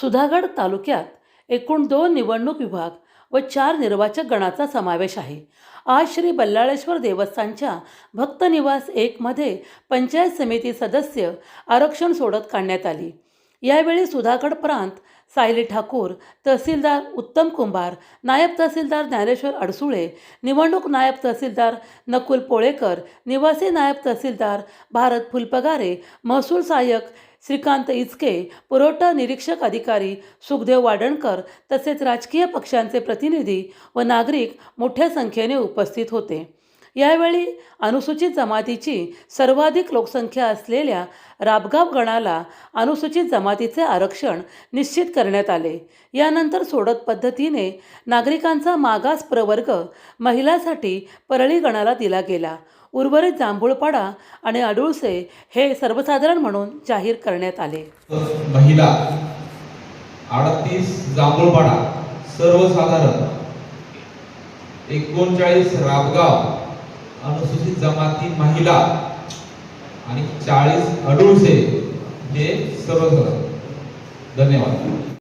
सुधागड तालुक्यात एकूण दोन निवडणूक विभाग व चार निर्वाचक गणाचा समावेश आहे. आज श्री बल्लाळेश्वर देवस्थानच्या भक्तनिवास एकमध्ये पंचायत समिती सदस्य आरक्षण सोडत काढण्यात आली. यावेळी सुधागड प्रांत सायली ठाकूर तहसीलदार उत्तम कुंभार नायब तहसीलदार ज्ञानेश्वर अडसुळे निवडणूक नायब तहसीलदार नकुल पोळेकर निवासी नायब तहसीलदार भारत फुलपगारे महसूल सहाय्यक श्रीकांत इचके पुरवठा निरीक्षक अधिकारी सुखदेव वाडणकर तसेच राजकीय पक्षांचे प्रतिनिधी व नागरिक मोठ्या संख्येने उपस्थित होते. यावेळी अनुसूचित जमातीची सर्वाधिक लोकसंख्या असलेल्या राबगाव गणाला अनुसूचित जमातीचे आरक्षण निश्चित करण्यात आले. यानंतर सोडत पद्धतीने नागरिकांचा मागास प्रवर्ग महिलासाठी परळी गणाला दिला गेला. उर्वरित जांभूळपाडा आणि अडुळसे हे सर्वसाधारण म्हणून जाहीर करण्यात आले. महिला अडतीस जांभूळपाडा सर्वसाधारण एकोणचाळीस राबगाव अनुसूचित जमाती महिला आणि चाळीस अडुळसे हे सर्व धन्यवाद.